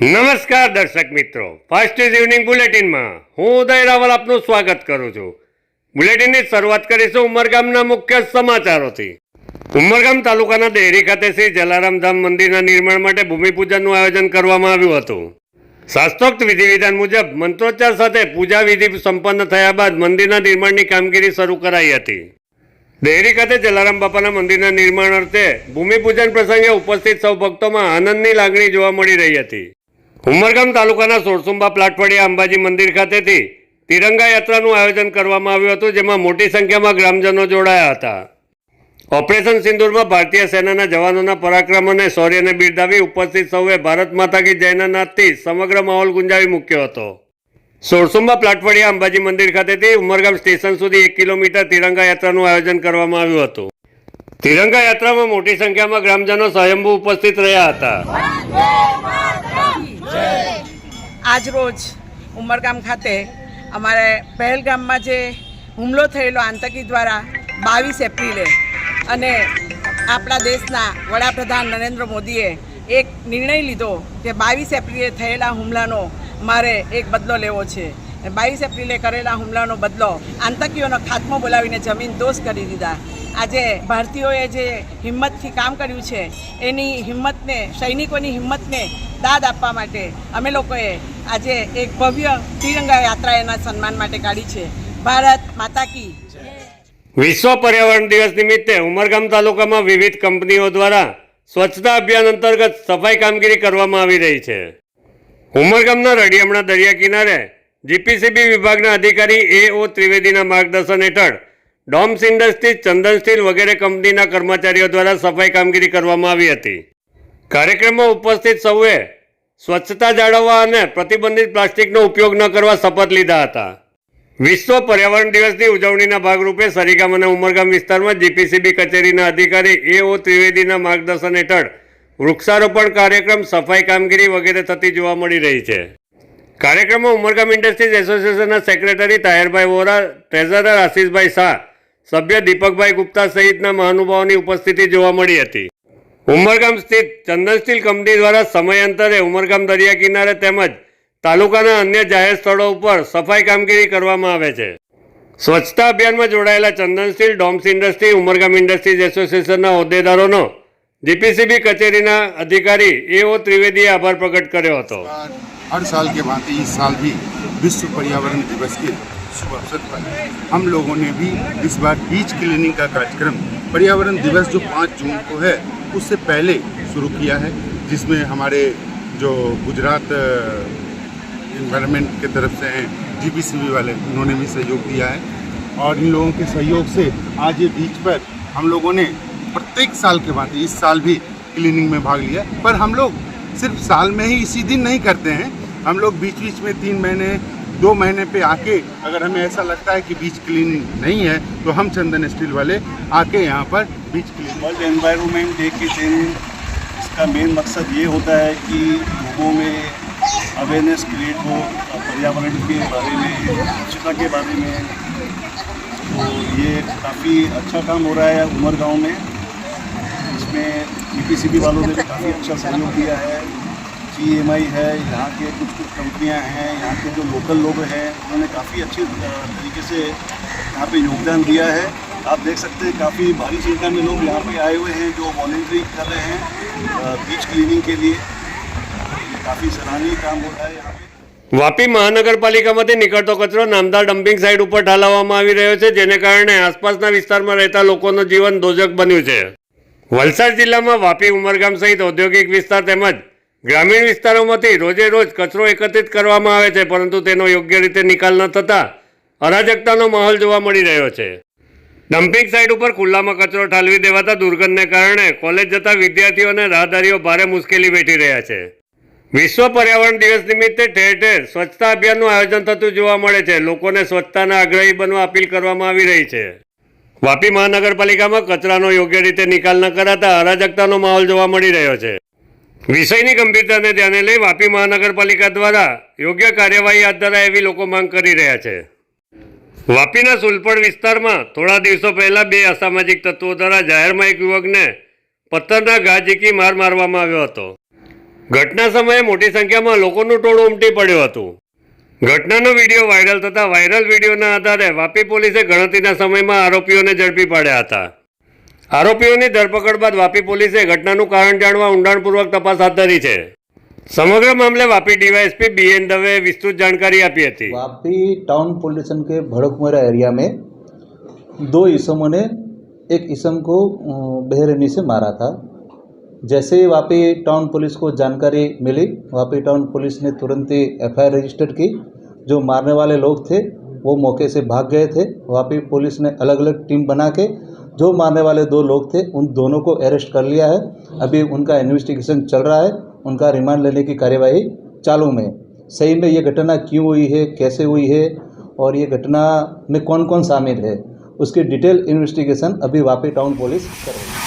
નમસ્કાર દર્શક મિત્રો. ફર્સ્ટ ઇઝ ઇવનિંગ બુલેટિનમાં હું ઉદય રાવલ આપનું સ્વાગત કરું છું. બુલેટિનની શરૂઆત કરીશું ઉમરગામના મુખ્ય સમાચારોથી. ઉમરગામ તાલુકાના દેરી ખાતે શ્રી જલારામ ધામ મંદિરના નિર્માણ માટે ભૂમિપૂજનનું આયોજન કરવામાં આવ્યું હતું. શાસ્ત્રોક્ત વિધિ વિધાન મુજબ મંત્રોચ્ચાર સાથે પૂજા વિધિ સંપન્ન થયા બાદ મંદિરના નિર્માણની કામગીરી શરૂ કરાઈ હતી. દેરી ખાતે જલારામ બાપાના મંદિરના નિર્માણ અર્થે ભૂમિપૂજન પ્રસંગે ઉપસ્થિત સૌ ભક્તોમાં આનંદની લાગણી જોવા મળી રહી હતી. ઉમરગામ તાલુકાના સોરસુંબા પ્લાટવાડિયા અંબાજી મંદિર ખાતેથી તિરંગા યાત્રાનું આયોજન કરવામાં આવ્યું હતું, જેમાં મોટી સંખ્યામાં ગ્રામજનો જોડાયા હતા. ઓપરેશન સિંદૂરમાં ભારતીય સેનાના જવાનોના પરાક્રમ અને શૌર્યને બિરદાવી ઉપસ્થિત સૌએ ભારત માતા કી જયના નાદથી સમગ્ર માહોલ ગુંજાવી મૂક્યો હતો. સોરસુંબા પ્લાટવાડિયા અંબાજી મંદિર ખાતેથી ઉમરગામ સ્ટેશન સુધી એક કિલોમીટર તિરંગા યાત્રાનું આયોજન કરવામાં આવ્યું હતું. તિરંગા યાત્રામાં મોટી સંખ્યામાં ગ્રામજનો સ્વયંભૂ ઉપસ્થિત રહ્યા હતા. આજરોજ ઉમરગામ ખાતે અમારે પહેલગામમાં જે હુમલો થયેલો આતંકી દ્વારા બાવીસ એપ્રિલે અને આપણા દેશના વડાપ્રધાન નરેન્દ્ર મોદીએ એક નિર્ણય લીધો કે બાવીસ એપ્રિલે થયેલા હુમલાનો મારે એક બદલો લેવો છે. બાવીસ એપ્રિલે કરેલા હુમલાનો બદલો આતંકીઓનો ખાત્મો બોલાવીને જમીન દોષ કરી દીધા. આજે ભારતીયોએ જે હિંમતથી કામ કર્યું છે, એની હિંમતને, સૈનિકોની હિંમતને દાદ આપવા માટે અમે લોકોએ આજે એક ભવ્ય તિરંગા યાત્રા એના સન્માન માટે કાઢી છે. ભારત માતા કી વિશ્વ પર્યાવરણ દિવસ નિમિત્તે ઉમરગામ તાલુકામાં વિવિધ કંપનીઓ દ્વારા સ્વચ્છતા અભિયાન અંતર્ગત સફાઈ કામગીરી કરવામાં આવી રહી છે. ઉમરગામના રડિયામણા દરિયા કિનારે જીપીસીબી વિભાગના અધિકારી એ ઓ ત્રિવેદીના માર્ગદર્શન હેઠળ ડોમ્સ ઇન્ડસ્ટ્રીઝ, ચંદન સ્ટીલ વગેરે કંપનીના કર્મચારીઓ દ્વારા સફાઈ કામગીરી કરવામાં આવી હતી. કાર્યક્રમમાં ઉપસ્થિત સૌએ સ્વચ્છતા જાળવવા અને પ્રતિબંધિત પ્લાસ્ટિકનો ઉપયોગ ન કરવા શપથ લીધા હતા. વિશ્વ પર્યાવરણ દિવસની ઉજવણીના ભાગરૂપે સરીગામ અને ઉમરગામ વિસ્તારમાં જીપીસીબી કચેરીના અધિકારી એ ઓ ત્રિવેદીના માર્ગદર્શન હેઠળ વૃક્ષારોપણ કાર્યક્રમ, સફાઈ કામગીરી વગેરે થતી જોવા મળી રહી છે. કાર્યક્રમમાં ઉમરગામ ઇન્ડસ્ટ્રીઝ એસોસિએશનના સેક્રેટરી તાયરભાઈ વોરા, ટ્રેઝરર આશીષભાઈ શાહ સભ્ય દીપકભાઈ ગુપ્તા સહિતના મહાનુભાવોની ઉપસ્થિતિ જોવા મળી હતી ઉમરગામ સ્થિત ચંદન સ્ટીલ કંપની દ્વારા સમયાંતરે ઉમરગામ દરિયા કિનારે તેમજ તાલુકાના અન્ય જાહેર સ્થળો ઉપર સફાઈ કામગીરી કરવામાં આવે છે સ્વચ્છતા અભિયાનમાં જોડાયેલા Chandan steel Doms industry Umargam industries એસોસિએશનના હોદ્દેદારોનો જીપીસીબી કચેરીના અધિકારી એ ઓ ત્રિવેદીએ આભાર પ્રકટ કર્યો હતો हर साल के भांति इस साल भी विश्व पर्यावरण दिवस के शुभ अवसर पर। हम लोगों ने भी इस बार बीच क्लीनिंग का कार्यक्रम, पर्यावरण दिवस जो पाँच जून को है, उससे पहले शुरू किया है, जिसमें हमारे जो गुजरात इन्वायरमेंट के तरफ़ से हैं जीपीसीबी वाले, उन्होंने भी सहयोग दिया है। और इन लोगों के सहयोग से आज ये बीच पर हम लोगों ने प्रत्येक साल के बाद, इस साल भी क्लीनिंग में भाग लिया। पर हम लोग सिर्फ़ साल में ही इसी दिन नहीं करते हैं, हम लोग बीच बीच में तीन महीने दो महीने पे आके अगर हमें ऐसा लगता है कि बीच क्लीनिंग नहीं है तो हम चंदन स्टील वाले आके यहाँ पर beach cleaning world environment day के दिन इसका मेन मकसद ये होता है कि लोगों में अवेयरनेस क्रिएट हो पर्यावरण के बारे में, स्वच्छता के बारे में। तो ये काफ़ी अच्छा काम हो रहा है उमर गाँव में। इसमें जी वालों ने भी काफ़ी अच्छा सहयोग दिया है। जी है यहाँ के कुछ कुछ कंपनियाँ हैं यहाँ के जो लोकल लोग हैं उन्होंने काफ़ी अच्छे अ, तरीके से यहाँ पे योगदान दिया है आप देख सकते हैं काफ़ी भारी संख्या में लोग यहाँ पे आए हुए हैं जो वॉलेंटरी कर रहे हैं बीच क्लीनिंग के लिए काफ़ी सराहनीय काम हो रहा है यहाँ पे વાપી મહાનગરપાલિકામાંથી નીકળતો કચરો નામદાર ડમ્પિંગ સાઇટ ઉપર ઠાલવવામાં આવી રહ્યો છે જેને કારણે આસપાસના વિસ્તારમાં રહેતા લોકોનું જીવન દોજક બન્યું છે વલસાડ જિલ્લામાં વાપી ઉમરગામ સહિત ઔદ્યોગિક વિસ્તાર તેમજ ગ્રામીણ વિસ્તારોમાંથી રોજે રોજ કચરો એકત્રિત કરવામાં આવે છે, પરંતુ તેનો યોગ્ય રીતે નિકાલ ન થતાં અરાજકતાનો માહોલ જોવા મળી રહ્યો છે. ડમ્પિંગ સાઇટ ઉપર ખુલ્લામાં કચરો ઠાલવી દેવાતા દુર્ગંધને કારણે કોલેજ જતા વિદ્યાર્થીઓ અને રાહદારીઓ ભારે મુશ્કેલી વેઠી રહ્યા છે. વિશ્વ પર્યાવરણ દિવસ નિમિત્તે ઠેર ઠેર સ્વચ્છતા અભિયાનનું આયોજન થતું જોવા મળે છે. લોકોને સ્વચ્છતાના આગ્રહી બનવા અપીલ કરવામાં આવી રહી છે. વાપી મહાનગરપાલિકામાં કચરાનો યોગ્ય રીતે નિકાલ ન કરાતા અરાજકતાનો માહોલ જોવા મળી રહ્યો છે. વિષયની ગંભીરતાને ધ્યાને લઈ વાપી મહાનગરપાલિકા દ્વારા યોગ્ય કાર્યવાહી હાથ ધરાય એવી લોકો માંગ કરી રહ્યા છે. વાપીના સુલપડ વિસ્તારમાં થોડા દિવસો પહેલા બે અસામાજિક તત્વો દ્વારા જાહેરમાં એક યુવકને પથ્થરના ઘા ઝીકી માર મારવામાં આવ્યો હતો. ઘટના સમયે મોટી સંખ્યામાં લોકોનું ટોળું ઉમટી પડ્યું હતું. ઘટનાનો વીડિયો વાયરલ થતા વાયરલ વિડીયોના આધારે વાપી પોલીસે ગણતરીના સમયમાં આરોપીઓને ઝડપી પાડ્યા હતા. આરોપીઓની ધરપકડ બાદ વાપી પોલીસે ઘટનાનું કારણ જાણવા ઊંડાણપૂર્વક તપાસ હાથ ધરી છે સમગ્ર મામલે વાપી ડીવાયએસપી બીએન દવેએ વિસ્તૃત જાણકારી આપી હતી वापी टाउन पुलिस स्टेशन के भड़कमुरा एरिया में दो इसमों ने एक इसम को अ, बेरहमी से मारा था जैसे ही वापी टाउन पुलिस को जानकारी मिली वापी टाउन पुलिस ने तुरंत ही एफ रजिस्टर की जो मारने वाले लोग थे वो मौके से भाग गए थे वापी पुलिस ने अलग अलग टीम बना के जो मारने वाले दो लोग थे उन दोनों को अरेस्ट कर लिया है अभी उनका इन्वेस्टिगेशन चल रहा है उनका रिमांड लेने की कार्यवाही चालू में है। सही में ये घटना क्यों हुई है कैसे हुई है और ये घटना में कौन कौन शामिल है उसकी डिटेल इन्वेस्टिगेशन अभी वापी टाउन पुलिस कर रही है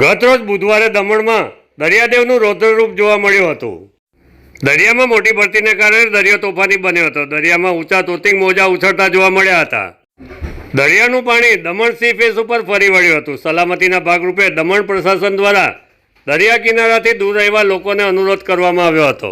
ગતરોજ બુધવારે દમણમાં દરિયાદેવનું રૌદ્રરૂપ જોવા મળ્યું હતું દરિયામાં મોટી ભરતીને કારણે દરિયો તોફાની બન્યો હતો. દરિયામાં ઊંચા તોતિંગ મોજા ઉછળતા જોવા મળ્યા હતા. દરિયાનું પાણી દમણ સી ફેસ ઉપર ફરી વળ્યું હતું. સલામતીના ભાગરૂપે દમણ પ્રશાસન દ્વારા દરિયા કિનારાથી દૂર રહેવા લોકોને અનુરોધ કરવામાં આવ્યો હતો.